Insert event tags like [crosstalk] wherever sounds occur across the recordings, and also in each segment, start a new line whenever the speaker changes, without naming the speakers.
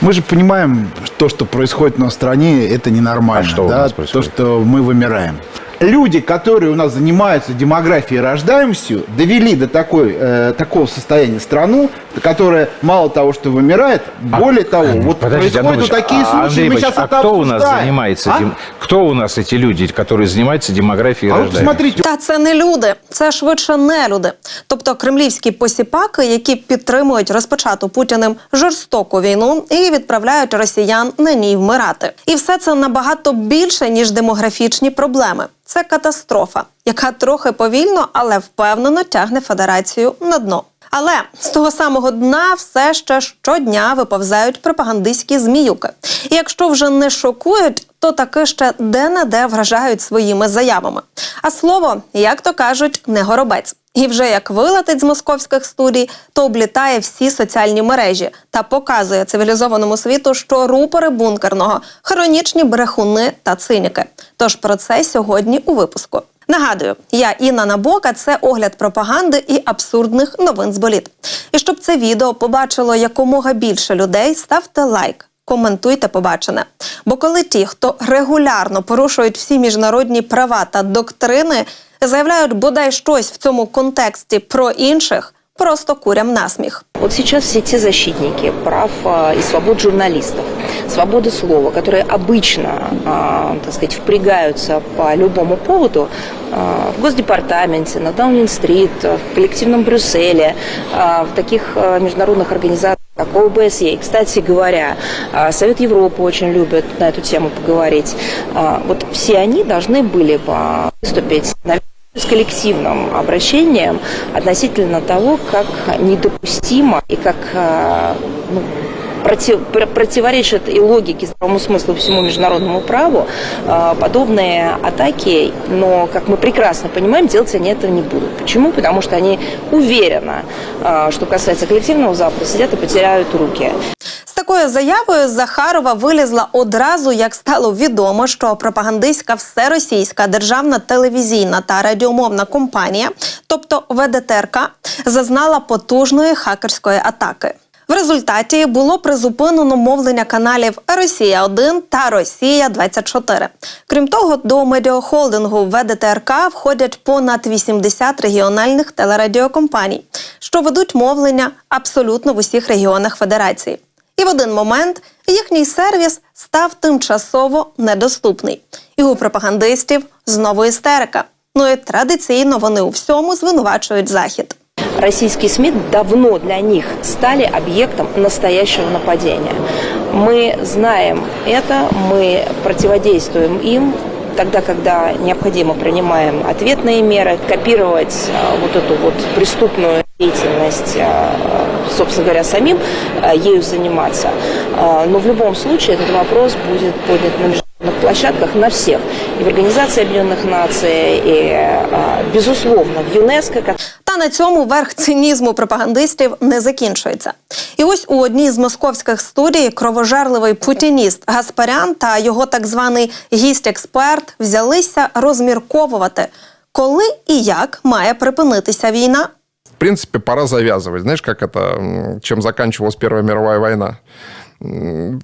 Мы же понимаем, то, что происходит у нас в стране, это ненормально.
А что у
да?
нас
То,
происходит?
что мы вымираем. Люди, которые у нас занимаются демографией и рождаемостью, довели до такой, э, такого состояния страну, которая мало того, что вымирает, более того, вот
А, Подождите,
происходят вот
Антонович,
такие
а,
случаи,
Андрей
мы
Иванович,
сейчас
а
это
кто у нас
обсуждаем.
занимается?
А?
дем- Кто у нас эти люди, которые занимаются демографией и
А вот
рождаемостью?
посмотрите,
Та це не люди, це швидше не люди. Тобто кремлівські посіпаки, які підтримують розпочату путіним жорстоку війну і відправляють росіян на ній вмирати. І все це набагато більше ніж демографічні проблеми. Це катастрофа, яка трохи повільно, але впевнено тягне федерацію на дно. Але з того самого дна все ще щодня виповзають пропагандистські зміюки. І якщо вже не шокують, то таки ще де-не-де вражають своїми заявами. А слово, як то кажуть, не горобець. І вже як вилетить з московських студій, то облітає всі соціальні мережі та показує цивілізованому світу, що рупори бункерного хронічні брехуни та циніки. Тож про це сьогодні у випуску. Нагадую, я Інна Набока. Це огляд пропаганди і абсурдних новин з боліт. І щоб це відео побачило якомога більше людей, ставте лайк. Коментуйте побачене. Бо коли ті, хто регулярно порушують всі міжнародні права та доктрини, заявляють бодай щось в цьому контексті про інших, просто курям насміх.
Вот сейчас все те защитники прав а, и свобод журналистов, свободы слова, которые обычно, а, так сказать, впрягаются по любому поводу а, в Госдепартаменте, на Даунинг-стрит, в коллективном Брюсселе, а, в таких а, международных организациях, как ОБСЕ. И, кстати говоря, а, Совет Европы очень любит на эту тему поговорить. А, Вот все они должны были бы выступить на с коллективным обращением относительно того, как недопустимо и как э, ну, против- пр- противоречит и логике, здравому смыслу, всему международному праву э, подобные атаки, но, как мы прекрасно понимаем, делать они этого не будут. Почему? Потому что они уверенно, э, что касается коллективного Запада, сидят и потеряют руки.
Такою заявою Захарова вилізла одразу, як стало відомо, що пропагандистська всеросійська державна телевізійна та радіомовна компанія, тобто ВДТРК, зазнала потужної хакерської атаки. В результаті було призупинено мовлення каналів Росія 1 та Росія 24 Крім того, до медіахолдингу ВДТРК входять понад 80 регіональних телерадіокомпаній, що ведуть мовлення абсолютно в усіх регіонах Федерації І в один момент їхній сервіс став тимчасово недоступний. І у пропагандистів знову істерика. Ну і традиційно вони у всьому звинувачують захід.
Российские СМИ давно для них стали объектом настоящего нападения. Мы знаем это, мы противодействуем им, тогда, когда необходимо, принимаем ответные меры, копировать а, вот эту вот преступную деятельность, а, собственно говоря, самим а, ею заниматься. А, Но в любом случае этот вопрос будет поднят на международных площадках на всех. И в Организации Объединенных Наций, и, а, безусловно, в ЮНЕСКО, как
Та на цьому верх цинізму пропагандистів не закінчується. І ось у одній з московських студій кровожерливий путініст Гаспарян та його так званий гість-експерт взялися розмірковувати, коли і як має припинитися війна.
В принципе, пора завязывать. Знаешь, как это, чем заканчивалась Первая мировая война?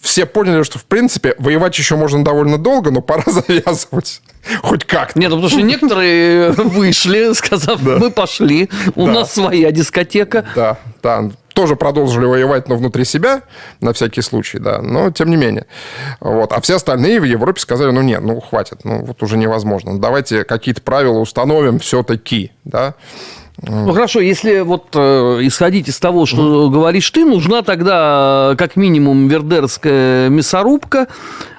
Все поняли, что, в принципе, воевать еще можно довольно долго, но пора [laughs] завязывать. Хоть как-то.
Нет, ну потому что некоторые вышли, сказав, мы пошли, у
Да.
нас своя дискотека.
Да, да. Тоже продолжили воевать, но внутри себя, на всякий случай, да. Но тем не менее. Вот. А все остальные в Европе сказали, ну нет, ну хватит, ну вот уже невозможно. Давайте какие-то правила установим все-таки, да.
Ну хорошо, если вот э, исходить из того, что говоришь ты, нужна тогда э, как минимум вердерская мясорубка,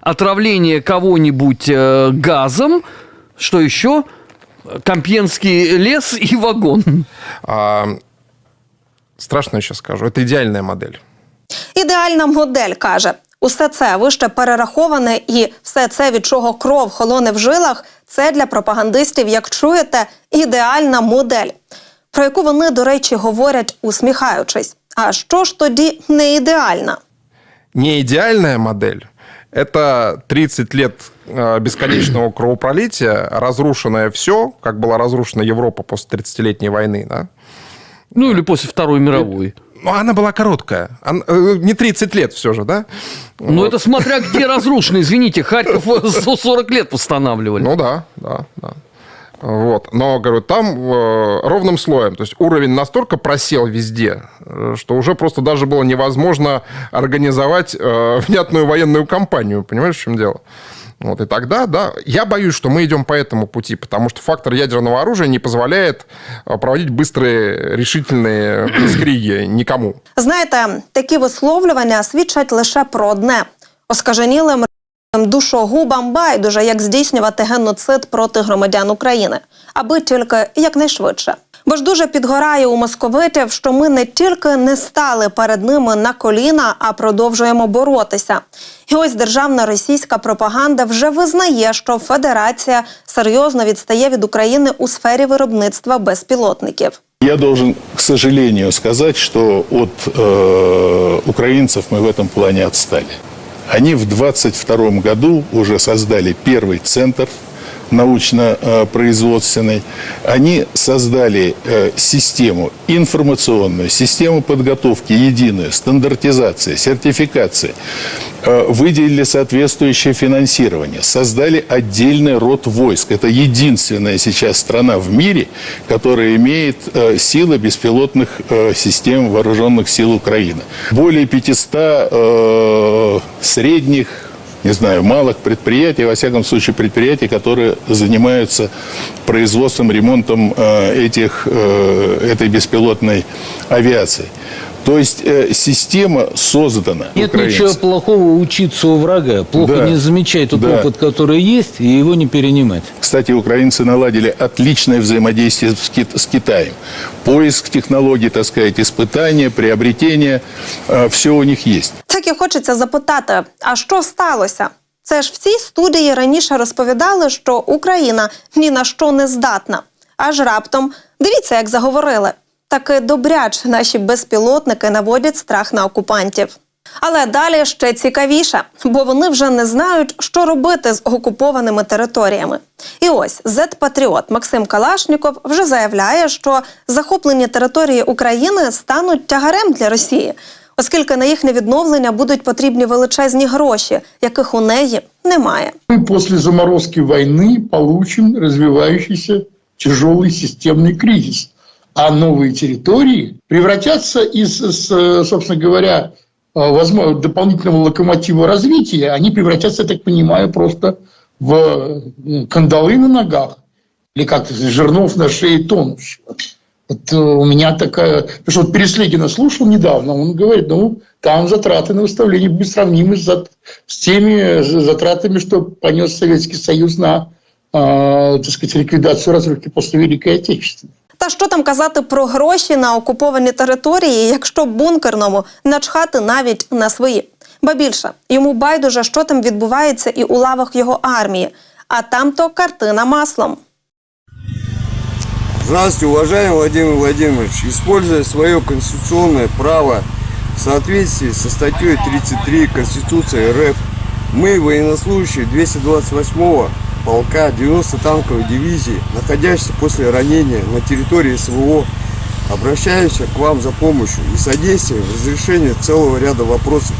отравление кого-нибудь э, газом, что еще? Компьенский лес и вагон.
А, страшно я сейчас скажу. Это идеальная модель.
Ідеальна модель каже: усе це вище перераховане, і все це, від чого кров холоне в жилах, це для пропагандистів, як чуєте, ідеальна модель, про яку вони, до речі, говорять, усміхаючись. А що ж тоді не ідеальна?
не идеальная модель. Это 30 лет э, бесконечного [clears throat] кровопролития, разрушенное все, как была разрушена Европа после 30-летней войны, да?
Ну или после Второй мировой.
Ну, она была короткая. Ан- э, не 30 лет все же, да?
Ну, это смотря где разрушено. Извините, Харьков [laughs] 140 лет восстанавливали.
Ну да, да, да. Вот. Но, говорю, там э, ровным слоем. То есть уровень настолько просел везде, э, что уже просто даже было невозможно организовать э, [laughs] внятную военную кампанию. Понимаешь, в чем дело? Вот, и тогда, да, я боюсь, что мы идем по этому пути, потому что фактор ядерного оружия не позволяет э, проводить быстрые, решительные [clears throat] скриги никому.
Знаєте, такі висловлювання свідчать лише про одне: оскаженілим душогубам байдуже, як здійснювати геноцид проти громадян України, аби тільки якнайшвидше. Бо ж дуже підгорає у московитів, що ми не тільки не стали перед ними на коліна, а продовжуємо боротися. І ось державна російська пропаганда вже визнає, що Федерація серйозно відстає від України у сфері виробництва безпілотників.
Я должен, к сожалению, сказать, что от э, украинцев мы в этом плане отстали. Они в 22 году уже создали первый центр научно-производственный. Они создали э, систему информационную, систему подготовки единую, стандартизации, сертификации. Э, выделили соответствующее финансирование. Создали отдельный род войск. Это единственная сейчас страна в мире, которая имеет э, силы беспилотных э, систем вооруженных сил Украины. Более 500 э, средних не знаю, малых предприятий, во всяком случае предприятий, которые занимаются производством, ремонтом этих, этой беспилотной авиации. То есть э, система создана.
Нет
украинцами.
ничего плохого учиться у врага. Плохо
Да.
не замечать тот
Да.
опыт, который есть, и его не перенимать.
Кстати, украинцы наладили отличное взаимодействие с, Кит- с Китаем. Поиск технологий, так сказать, испытания, приобретения, все у них есть.
Так і хочеться запитати: а що сталося? Це ж в цій студії раніше розповідали, що Україна ні на що не здатна. Аж раптом дивіться, як заговорили. Таки добряч наші безпілотники наводять страх на окупантів. Але далі ще цікавіше, бо вони вже не знають, що робити з окупованими територіями. І ось зет-патріот Максим Калашніков вже заявляє, що захоплені території України стануть тягарем для Росії, оскільки на їхнє відновлення будуть потрібні величезні гроші, яких у неї немає.
мы после заморозки войны получим развивающийся тяжелый системный кризис. А новые территории превратятся из, собственно говоря, э, возможно, дополнительного локомотива развития, они превратятся, я так понимаю, просто в э, кандалы на ногах или как-то жернов на шее тонущего. Вот э, у меня такая... Потому что вот Переслегина слушал недавно, он говорит, ну, там затраты на выставление будут сравнимы с, с теми затратами, что понес Советский Союз на, э, так сказать, ликвидацию разрухи после Великой Отечественной.
Та що там казати про гроші на окуповані території, якщо бункерному начхати навіть на свої? Ба більше йому байдуже, що там відбувається і у лавах його армії. А там то картина маслом.
Здравствуйте, уважаемый Владимир Владимирович. Используя свое конституционное право в соответствии со статьей 33 Конституции РФ, мы, военнослужащие 228-го полка 90 танковой дивизии, находящиеся после ранения на территории СВО, обращаемся к вам за помощью и содействием в разрешении целого ряда вопросов,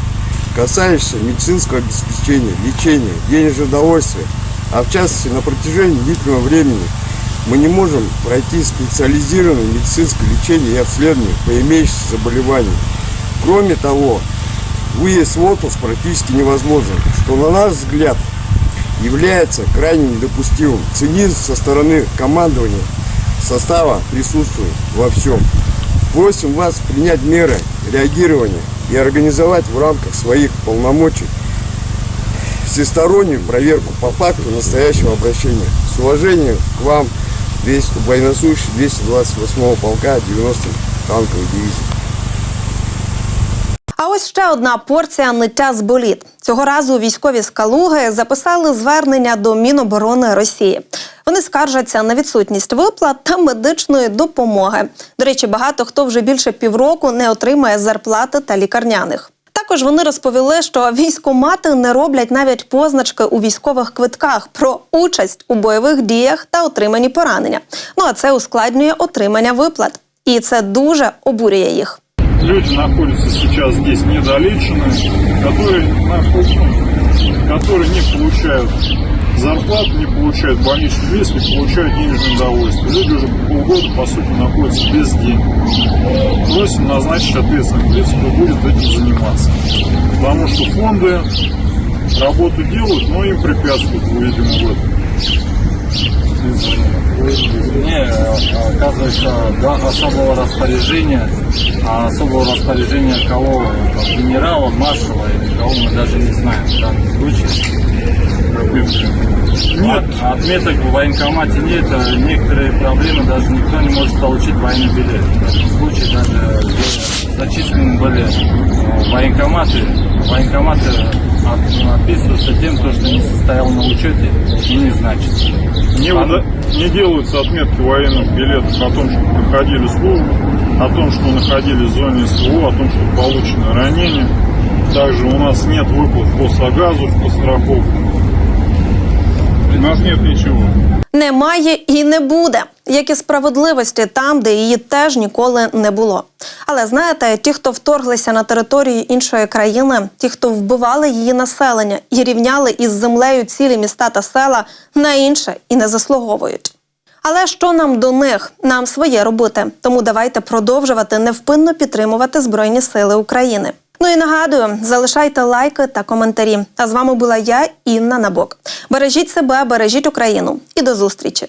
касающихся медицинского обеспечения, лечения, денежного удовольствия, а в частности на протяжении длительного времени мы не можем пройти специализированное медицинское лечение и обследование по имеющимся заболеваниям. Кроме того, выезд в отпуск практически невозможен, что на наш взгляд является крайне недопустимым. Цинизм со стороны командования состава присутствует во всем. Просим вас принять меры реагирования и организовать в рамках своих полномочий всестороннюю проверку по факту настоящего обращения. С уважением к вам, 200, военнослужащий 228 полка 90 танковой дивизии.
А ось ще одна порція ниття з боліт. Цього разу військові з Калуги записали звернення до Міноборони Росії. Вони скаржаться на відсутність виплат та медичної допомоги. До речі, багато хто вже більше півроку не отримає зарплати та лікарняних. Також вони розповіли, що військомати не роблять навіть позначки у військових квитках про участь у бойових діях та отримані поранення. Ну а це ускладнює отримання виплат, і це дуже обурює їх.
Люди находятся сейчас здесь недолеченные, которые, которые не получают зарплату, не получают больничный лист, не получают денежное удовольствие. Люди уже полгода, по сути, находятся без денег. Просим назначить ответственных лиц, кто будет этим заниматься. Потому что фонды работу делают, но им препятствуют, видимо, в этом.
Не, оказывается, два особого распоряжения, а особого распоряжения кого? Там, генерала, маршала или кого мы даже не знаем в данном случае.
Нет.
От- отметок в военкомате нет, а некоторые проблемы даже никто не может получить военный билет. В этом случае даже где зачислены были э, военкоматы, военкоматы от- описываются тем, то, что не состоял на учете и не значится.
Не, выда- не делаются отметки военных билетов о том, что проходили службу, о том, что находились в зоне СВО, о том, что получены ранения. Также у нас нет выплат по Сагазу, по страховке. У нас нет ничего.
Немає і не буде, як і справедливості там, де її теж ніколи не було. Але знаєте, ті, хто вторглися на територію іншої країни, ті, хто вбивали її населення і рівняли із землею цілі міста та села, на інше і не заслуговують. Але що нам до них? Нам своє робити. Тому давайте продовжувати невпинно підтримувати Збройні Сили України. Ну і нагадую, залишайте лайки та коментарі. А з вами була я, Інна Набок. Бережіть себе, бережіть Україну і до зустрічі.